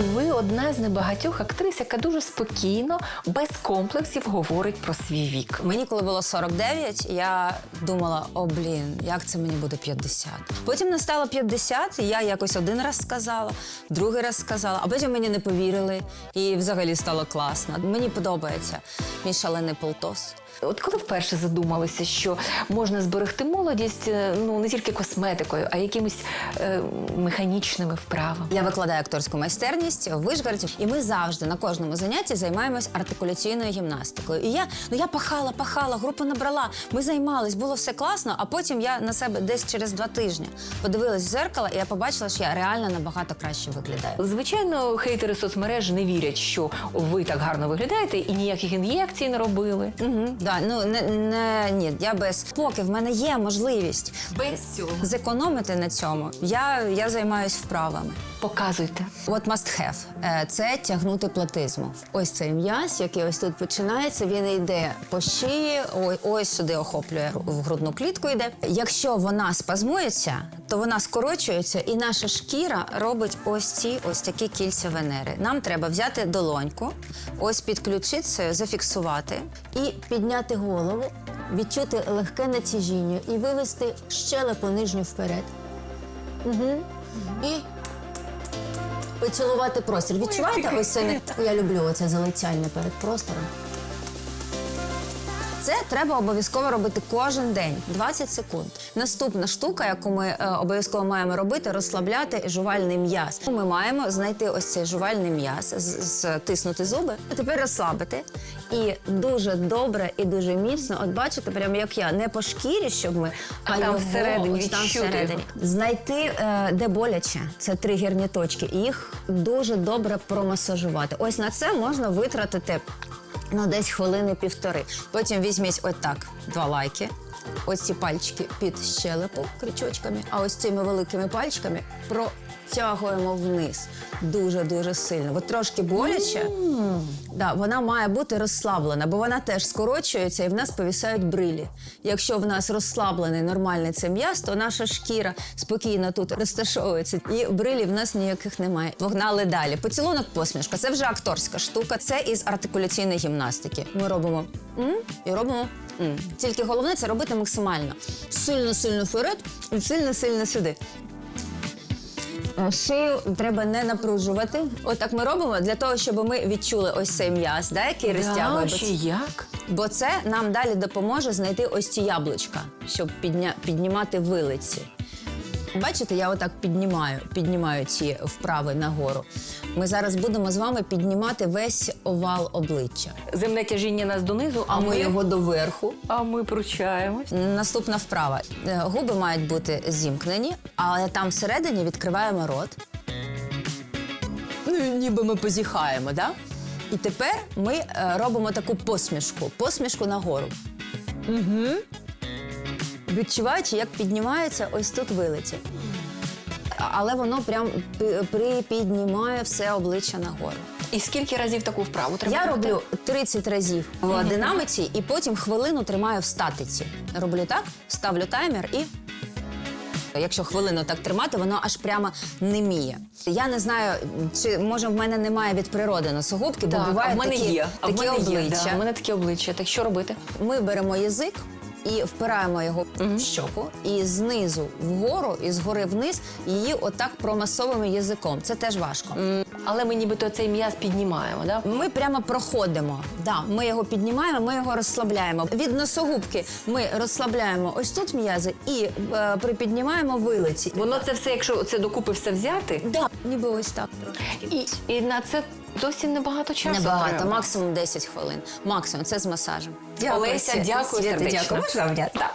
Ви одна з небагатьох актрис, яка дуже спокійно, без комплексів говорить про свій вік. Мені, коли було 49, я думала: о, блін, як це мені буде 50. Потім настало 50, і я якось один раз сказала, другий раз сказала, а потім мені не повірили, і взагалі стало класно. Мені подобається мій шалений полтос. От коли вперше задумалися, що можна зберегти молодість е, ну не тільки косметикою, а якимись е, механічними вправами. Я викладаю акторську майстерність в Вишгороді, і ми завжди на кожному занятті займаємось артикуляційною гімнастикою. І я ну я пахала, пахала, групу набрала. Ми займались, було все класно. А потім я на себе десь через два тижні подивилась в зеркало, і я побачила, що я реально набагато краще виглядаю. Звичайно, хейтери соцмереж не вірять, що ви так гарно виглядаєте і ніяких ін'єкцій не робили. Угу. Да, ну не, не ні, я без поки в мене є можливість Без цього зекономити на цьому. Я, я займаюсь вправами. показуйте. От must have Е, – це тягнути платизму. Ось цей м'яз, який ось тут починається, він йде по шиї, ось сюди охоплює в грудну клітку. Йде. Якщо вона спазмується, то вона скорочується, і наша шкіра робить ось ці ось такі кільця венери. Нам треба взяти долоньку, ось під ключицею зафіксувати і підняти голову, відчути легке натяжіння і вивести щелепу нижню вперед. Угу. І поцілувати простір. Відчуваєте ось це? Я люблю оце залицяння перед простором. Це треба обов'язково робити кожен день, 20 секунд. Наступна штука, яку ми е, обов'язково маємо робити, розслабляти жувальний м'яз. Ми маємо знайти ось цей жувальний м'яз, стиснути зуби, а тепер розслабити. І дуже добре і дуже міцно. От бачите, прямо як я, не по шкірі, щоб ми, а, там його всередині ось там відчути всередині. Знайти, е, де боляче, це тригерні точки. І їх дуже добре промасажувати. Ось на це можна витратити ну, десь хвилини півтори. Потім візьміть отак два лайки. Ось ці пальчики під щелепу крючочками, а ось цими великими пальчиками протягуємо вниз дуже-дуже сильно. От трошки боляче, да, вона має бути розслаблена, бо вона теж скорочується і в нас повісають брилі. Якщо в нас розслаблений нормальний це м'яз, то наша шкіра спокійно тут розташовується, і брилів в нас ніяких немає. Погнали далі. Поцілунок посмішка це вже акторська штука. Це із артикуляційної гімнастики. Ми робимо м і робимо. М. Тільки головне це робити максимально. Сильно-сильно вперед і сильно-сильно сюди. Е, Шию треба не напружувати. Отак ми робимо для того, щоб ми відчули ось цей м'яз, да, який розтягує. Да, Бо як? Бо це нам далі допоможе знайти ось ці яблучка, щоб підня... піднімати вилиці. Бачите, я отак піднімаю, піднімаю ці вправи нагору. Ми зараз будемо з вами піднімати весь овал обличчя. Земне тяжіння нас донизу, а, А ми його доверху. а ми пручаємось. Наступна вправа. Е, Губи мають бути зімкнені, але там всередині відкриваємо рот. Ну, ніби ми позіхаємо, да? І тепер ми е, робимо таку посмішку, посмішку нагору. Угу. Відчуваючи, як піднімається ось тут вилиці. Але воно прям припіднімає все обличчя нагору. І скільки разів таку вправу треба? Я робити? роблю 30 разів в динамиці і потім хвилину тримаю в статиці. Роблю так, ставлю таймер і. Якщо хвилину так тримати, воно аж прямо неміє. Я не знаю, чи може в мене немає від природи носогубки, бо бувають такі, обличчя. У мене такі обличчя. Так що робити? Ми беремо язик і впираємо його в щоку, і знизу вгору, і згори вниз її отак промасовуємо язиком. Це теж важко. Але ми нібито цей м'яз піднімаємо, да? Ми прямо проходимо. Да, ми його піднімаємо, ми його розслабляємо. Від носогубки ми розслабляємо ось тут м'язи і е, припіднімаємо вилиці. Воно це все, якщо це докупи все взяти, Да, ніби ось так. і, і на це зовсім небагато часу. Небагато, треба. максимум 10 хвилин. Максимум, це з масажем. Олеся, дякую Світа, сердечно. Дякую. Можна обняти? Так.